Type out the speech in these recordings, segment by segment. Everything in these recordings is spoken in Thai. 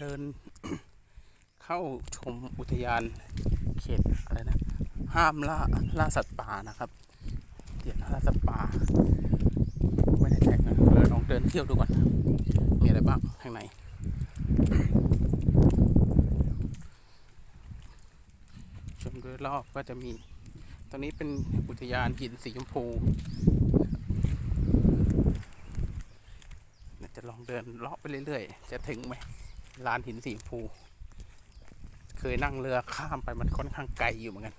เดิน เข้าชมอุทยานเขตอะไรนะ ห้ามล่าล่าสัตว์ป่านะครับเดี๋ยนล่าสัตว์ป่า ไม่ได้แท็กนะเลยลองเดินเที่ยวดูก่อน มีอะไรบ้างข้างในชมโดยรอบก็จะมี ตอนนี้เป็นอุทยานหินสีชมพูจะลองเดินเลาะไปเรื่อยๆ จะถึงไหม ลานหินสีฟู เคยนั่งเรือข้ามไปมันค่อนข้างไกลอยู่เหมือนกัน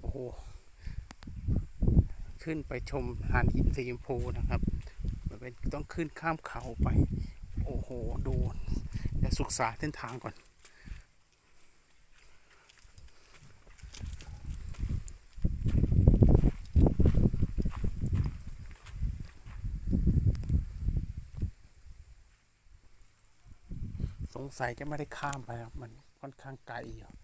โอ้โห ขึ้นไปชมลานหินสีชมพูนะครับมันเป็นต้องขึ้นข้ามเขาไป โอ้โห ดูเดี๋ยวศึกษาเส้นทางก่อน สงสัยจะไม่ได้ข้ามไปครับ มันค่อนข้างไกลอยู่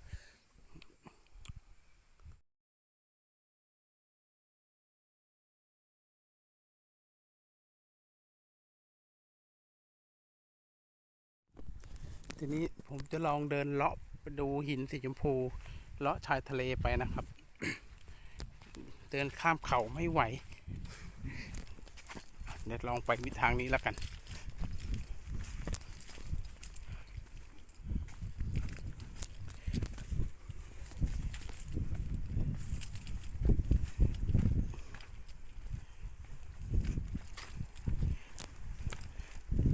ทีนี้ผมจะลองเดินเลาะไปดูหินสีชมพู เลาะชายทะเลไปนะครับ เดินข้ามเขาไม่ไหว เดี๋ยวลองไปวิทางนี้แล้วกัน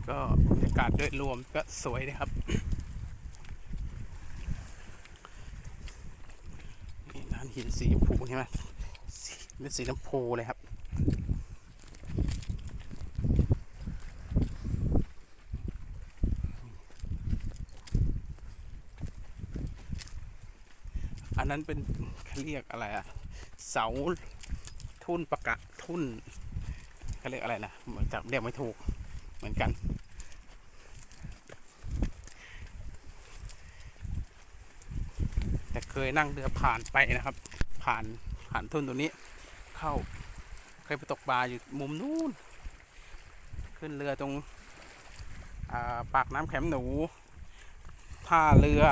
ก็บรรยากาศ โดยรวมก็สวยนะครับนี่ลานหินสีชมพูใช่ไหมสีเป็นสีชมพูเลยครับอันนั้นเป็นเขาเรียกอะไรอะเสาทุ่นประกะทุ่นเขาเรียกอะไรนะเหมือนกับเรียกไม่ถูกเหมือนกัน แต่ เคยนั่งเรือผ่านไปนะครับ ผ่านผ่านทุ่นตัวนี้ เข้าเคยไปตกปลาอยู่มุมนู้น ขึ้นเรือตรงาปากน้ำแขมหนูท่าเรือ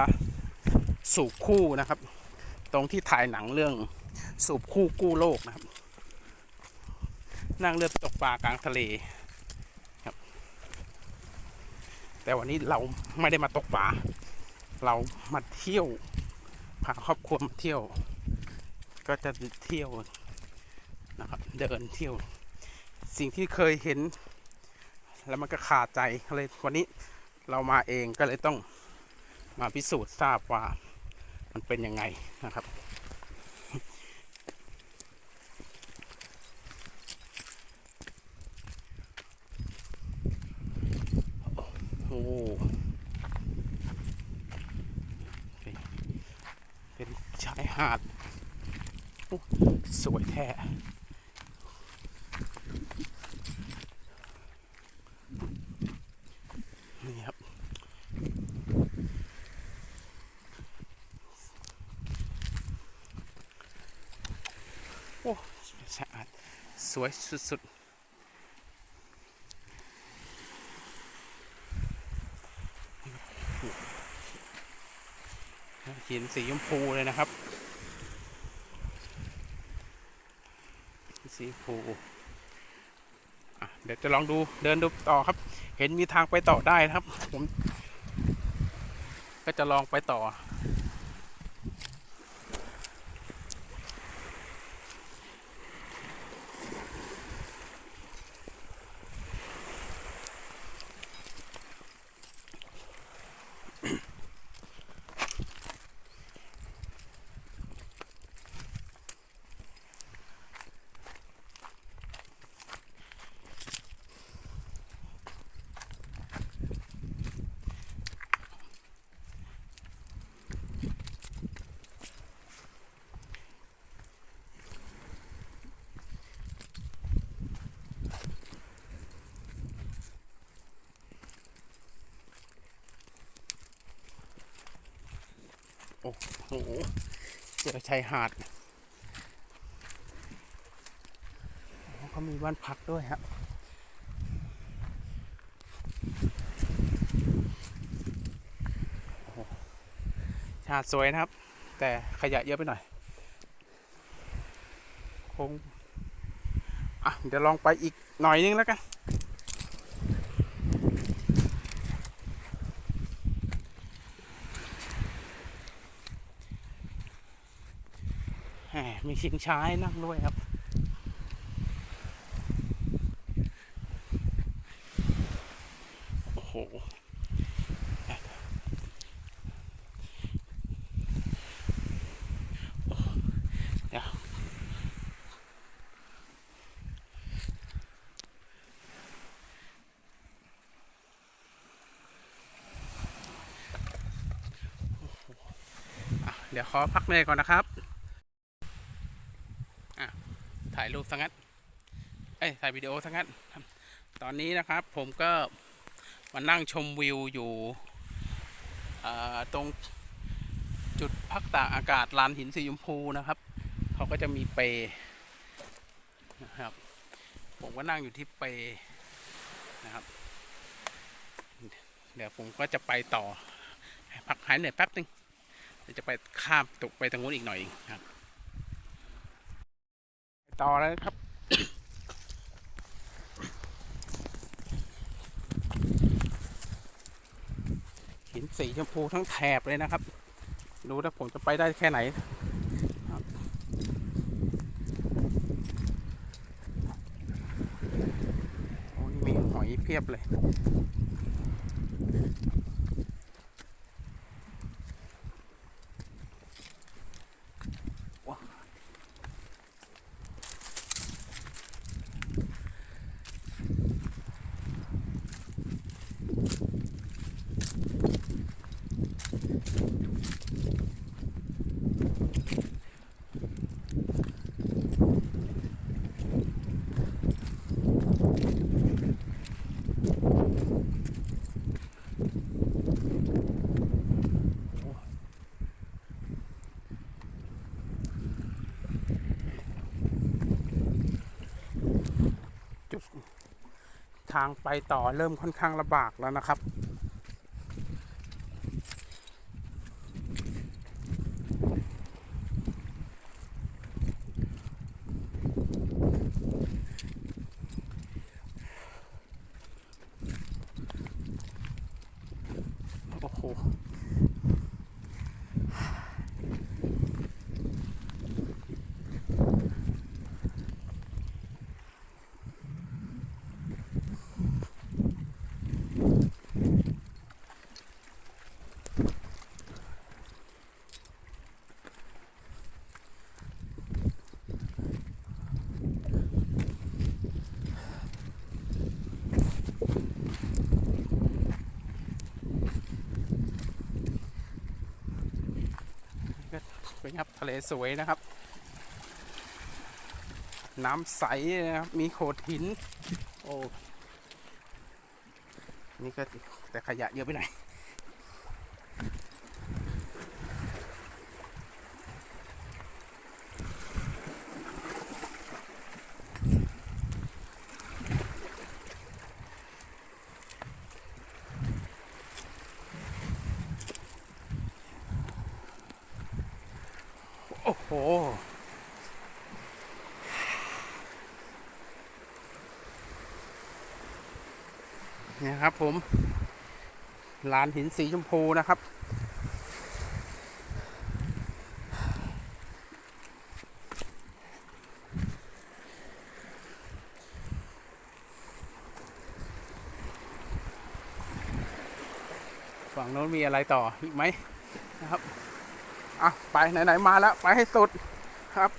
สูบคู่นะครับ ตรงที่ถ่ายหนังเรื่องสูบคู่กู้โลกนะครับ นั่งเรือตกปลากลางทะเลครับ แต่วันนี้เราไม่ได้มาตกปลาเรามาเที่ยว พาครอบครัวมาเที่ยว ก็จะเที่ยวนะครับ เดินเที่ยว สิ่งที่เคยเห็น แล้วมันก็ขาดใจเลยวันนี้เรามาเองก็เลยต้องมาพิสูจน์ทราบว่ามันเป็นยังไงนะครับโอ้ เป็นเป็น ชายหาด สวยแท้นี่ครับ โอ้สะอาด สวยสุดๆ หิน สีชมพูเลยนะครับ สีชมพูเดี๋ยวจะลองดูเดินดูต่อครับ เห็นมีทางไปต่อได้นะครับ ผม ก็จะลองไปต่อ โอ้โห เจอชายหาดเขามีบ้านพักด้วยฮะโอ้โหชาดสวยนะครับ แต่ขยะเยอะไปหน่อย คง อะ เดี๋ยวลองไปอีกหน่อยนึงแล้วกัน แหมมี ชิงช้าให้นั่งด้วยครับ โอ้โห เดี๋ยวเดี๋ยวขอพักเหนื่อยก่อนนะครับ ถ่าย รูปทั้งนั้นเอ้ยถ่ายวิดีโอทั้งนั้นตอนนี้นะครับผมก็มานั่งชมวิวอยู่ตรงจุดพักตากอากาศลานหินสีชมพูนะครับ เขาก็จะมีเปนะครับ ผมก็นั่งอยู่ที่เปนะครับ เดี๋ยวผมก็จะไปต่อ พักหายเหนื่อยแป๊บนึงเดี๋ยวจะไปข้ามตกไปทางนู้นอีกหน่อยครับ ต่อแล้วครับ หินสีชมพูทั้งแถบเลยนะครับ ดูนะผมจะไปได้แค่ไหนโอ้นี่มีหอยเพียบเลย จุด ทางไปต่อเริ่มค่อนข้างลำบากแล้วนะครับ โอ้โห เป็นครับทะเลสวยนะครับ น้ำใสนะครับ มีโขดหิน โอ้ นี่ก็แต่ขยะเยอะไปหน่อย โอ้โห เนี่ยครับผมลานหินสีชมพูนะครับ ฝั่งโน้นมีอะไรต่ออีกไหมนะครับอะไปไหน ๆ มาแล้ว ไปให้สุดครับ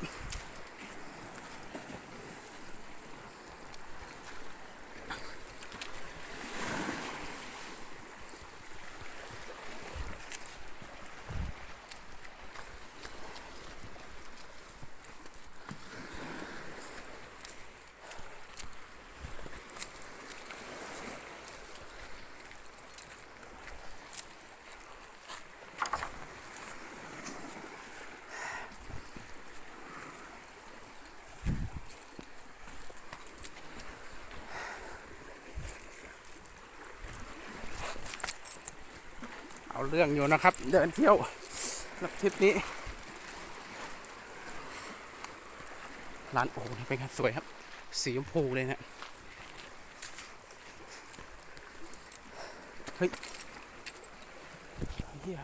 เรื่องอยู่นะครับ เดินเที่ยวรับทริปนี้ร้านโอ้นี่เป็นงานสวยครับ สีชมพูเลยเนะเฮ้ยเฮีย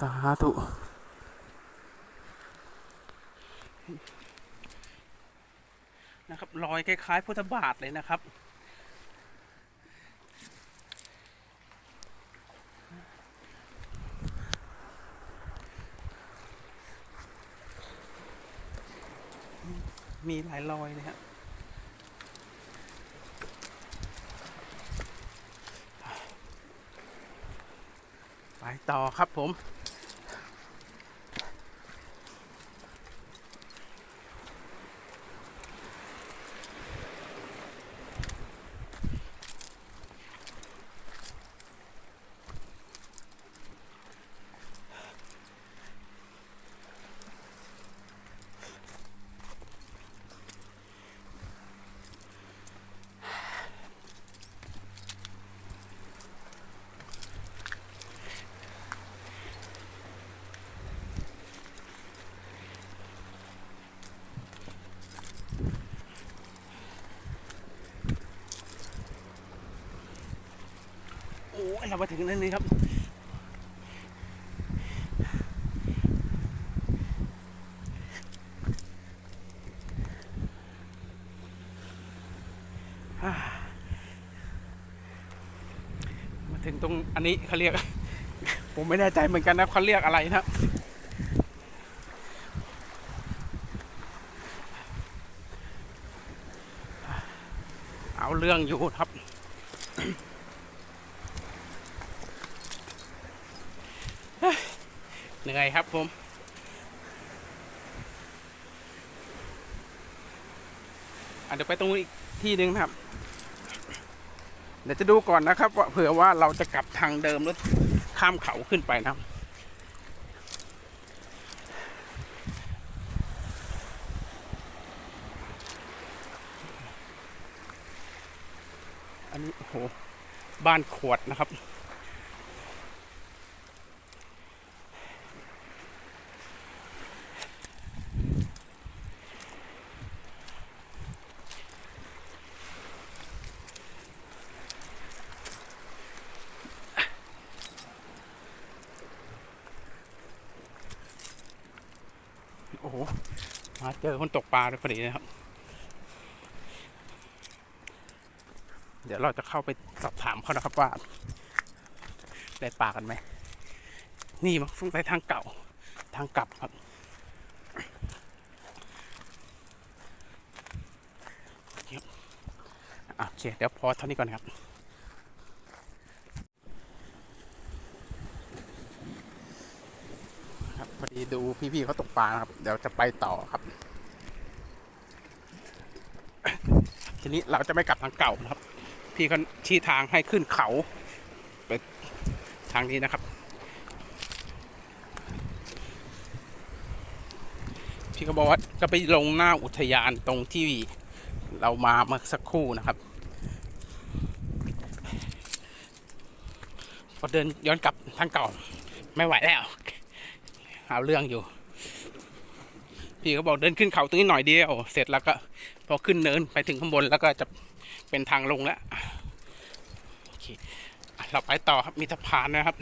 สาธุ นะครับรอยคล้ายๆพุทธบาทเลยนะครับ มีหลายรอยเลยครับไปต่อครับผม มาถึงนั่นนี่ครับ มาถึงตรงอันนี้เขาเรียก ผมไม่แน่ใจเหมือนกันนะเขาเรียกอะไรนะเอาเรื่องอยู่ครับ เหนื่อยครับผมเดี๋ยวไปตรงนู้นอีกที่หนึ่งนะครับ เดี๋ยวจะดูก่อนนะครับว่าเผื่อว่าเราจะกลับทางเดิมหรือข้ามเขาขึ้นไปนะครับ อันนี้โอ้โหบ้านขวดนะครับ โอ้โห มาเจอคนตกปลาเลยพอดีนะครับ เดี๋ยวเราจะเข้าไปสอบถามเขานะครับว่าได้ปลากันไหม นี่มันฟุ้งไปทางเก่า ทางกลับครับ โอเค เดี๋ยวพอเท่านี้ก่อนครับ ครับพอ ดูพี่ๆเขาตกปลานะครับ เดี๋ยวจะไปต่อครับ ทีนี้เราจะไม่กลับทางเก่านะครับ พี่เขาชี้ทางให้ขึ้นเขาไปทางนี้นะครับ พี่ก็บอกว่าจะไปลงหน้าอุทยานตรงที่เรามาเมื่อสักครู่นะครับพอเดินย้อนกลับทางเก่า ไม่ไหวแล้ว เอาเรื่องอยู่ พี่เขาบอกเดินขึ้นเขาตรงนี้หน่อยเดียว เสร็จแล้วก็ พอขึ้นเนินไปถึงข้างบนแล้วก็จะเป็นทางลงแล้วโอเคเราไปต่อครับมีสะพานนะครับ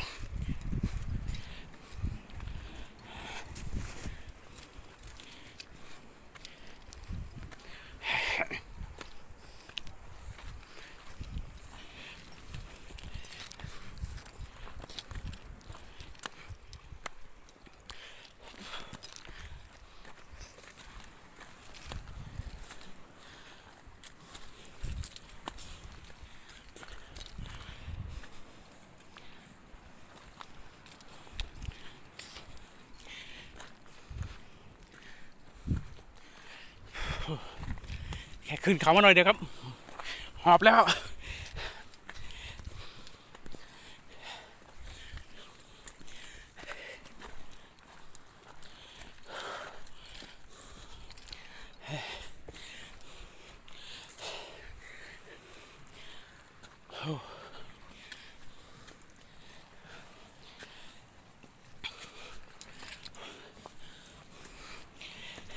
แค่ ขึ้นเขามาหน่อยเดียวครับ หอบแล้ว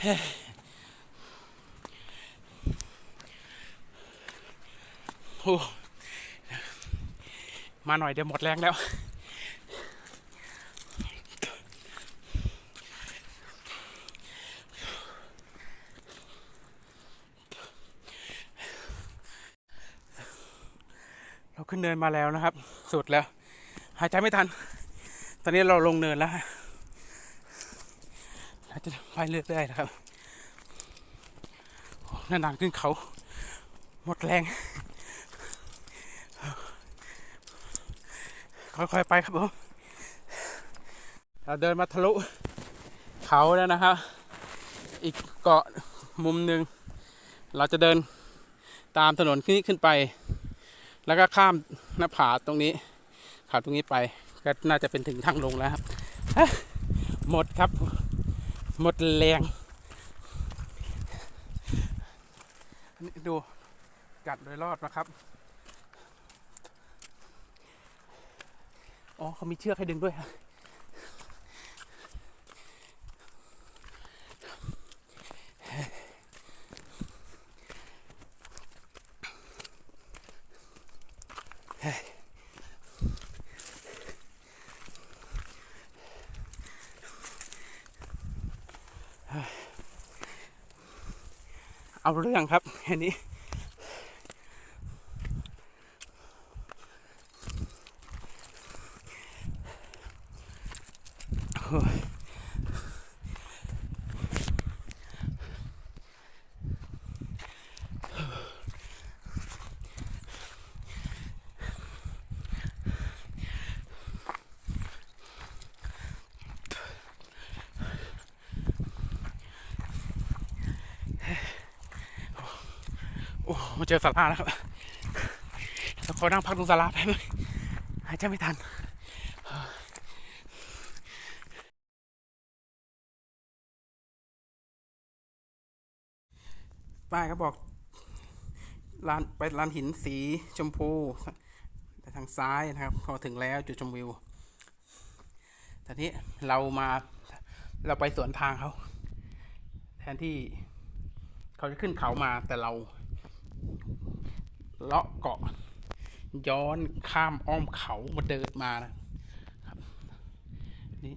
โมาหน่อยเดี๋ยวหมดแรงแล้ว เราขึ้นเนินมาแล้วนะครับ สุดแล้ว หายใจไม่ทัน ตอนนี้เราลงเนินแล้วเราจะไปเรื่อยๆนะครับนานๆขึ้นเขา หมดแรง ค่อยๆไปครับผมเราเดินมาทะลุเขาแล้วนะครับ อีกเกาะมุมหนึ่งเราจะเดินตามถนนนี้ขึ้นไป แล้วก็ข้ามหน้าผาตรงนี้ขาตรงนี้ไปก็น่าจะเป็นถึงทางลงแล้วครับหมดครับ หมดแรงนนดูกัดโดยรอดนะครับ อ๋อเขามีเชือกให้ดึงด้วยฮะเอาเรื่องครับอันนี้ เจอสาราแล้วครับเราขอนั่งพักตรงสาราแป๊บนึงหายใจไม่ทันป้ายก็บอกลานไปลานหินสีชมพูแต่ทางซ้ายนะครับ พอถึงแล้วจุดชมวิวตอนนี้เรามาเราไปสวนทางเขาแทนที่เขาจะขึ้นเขามาแต่เรา เลาะเกาะ ย้อนข้ามอ้อมเขามาเดินมานะครับนี่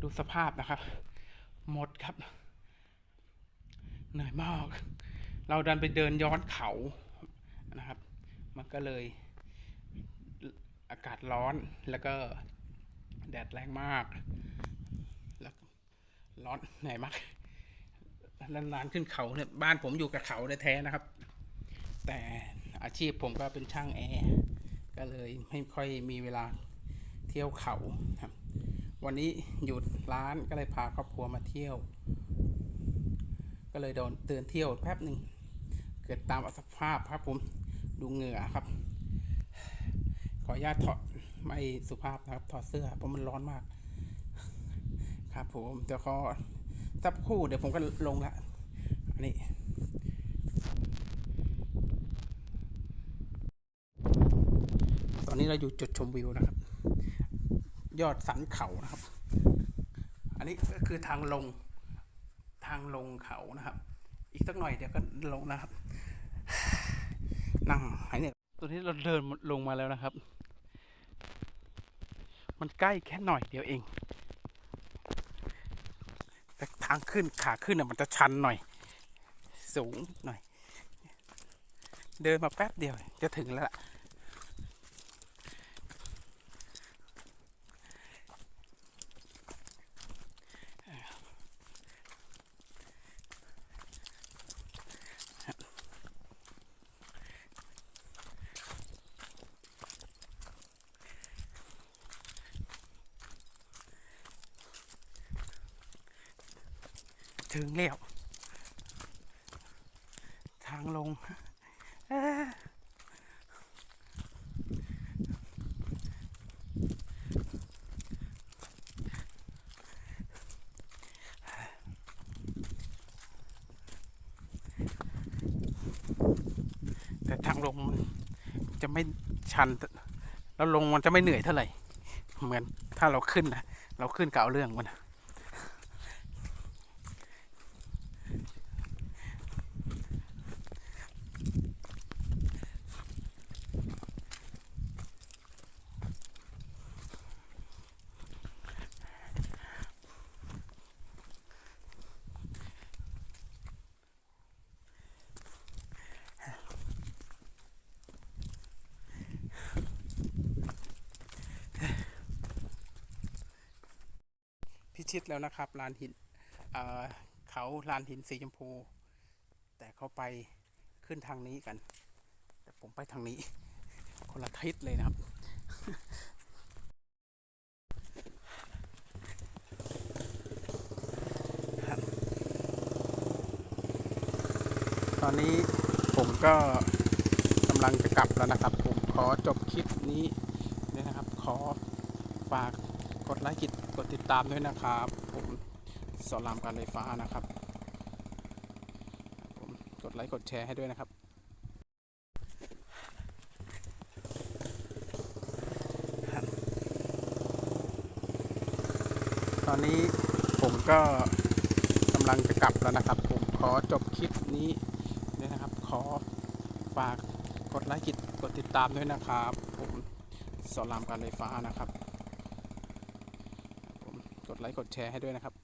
ดูสภาพนะครับ หมดครับ เหนื่อยมาก เราดันไปเดินย้อนเขานะครับ มันก็เลยอากาศร้อนแล้วก็แดดแรงมาก ร้อนเหนื่อยมากนานๆขึ้นเขาเนี่ยบ้านผมอยู่กับเขาแท้ๆนะครับ แต่อาชีพผมก็เป็นช่างแอร์ก็เลยไม่ค่อยมีเวลาเที่ยวเขาครับ วันนี้หยุดร้านก็เลยพาครอบครัวมาเที่ยว ก็เลยโดนเตือนเที่ยวแป๊บหนึ่งเกิดตามอสภาพครับผมดูเหงื่อครับ ขออนุญาตถอดไม่สุภาพนะครับถอดเสื้อเพราะมันร้อนมาก ครับผมเดี๋ยวขอสักครู่เดี๋ยวผมก็ลงละอันนี้ตอนนี้เราอยู่จุดชมวิวนะครับ ยอดสันเขานะครับ อันนี้ก็คือทางลงทางลงเขานะครับ อีกสักหน่อยเดี๋ยวก็ลงนะครับ นั่งหายเนี่ยตอนนี้เราเดินลงมาแล้วนะครับ มันใกล้แค่หน่อยเดียวเองางขึ้นขาขึ้นน่ะมันจะชันหน่อย สูงหน่อย เดินมาแป๊บเดียวจะถึงแล้วล่ะ ถึงแล้ว ทางลงแต่ทางลงมันจะไม่ชัน แล้วลงมันจะไม่เหนื่อยเท่าไหร่ เหมือนถ้าเราขึ้นนะ เราขึ้นก็เอาเรื่องมันนะ ชิตแล้วนะครับลานหินเเขาลานหินสีชมพู แต่เขาไปขึ้นทางนี้กัน แต่ผมไปทางนี้ คนละทิศเลยนะครับตอนนี้ผมก็กำลังจะกลับแล้วนะครับ ผมขอจบคลิปนี้นะครับ ขอฝากกดไลค์กด กดติดตามด้วยนะครับ ผมสอนรามการไฟฟ้านะครับผมกดไลค์กดแชร์ให้ด้วยนะครับตอนนี้ผมก็กำลังจะกลับแล้วนะครับ ผมขอจบคลิปนี้ด้วยนะครับ ขอฝากกดไลค์กดกดติดตามด้วยนะครับ ผมสอนรามการไฟฟ้านะครับผมกด ไลค์กดแชร์ให้ด้วยนะครับ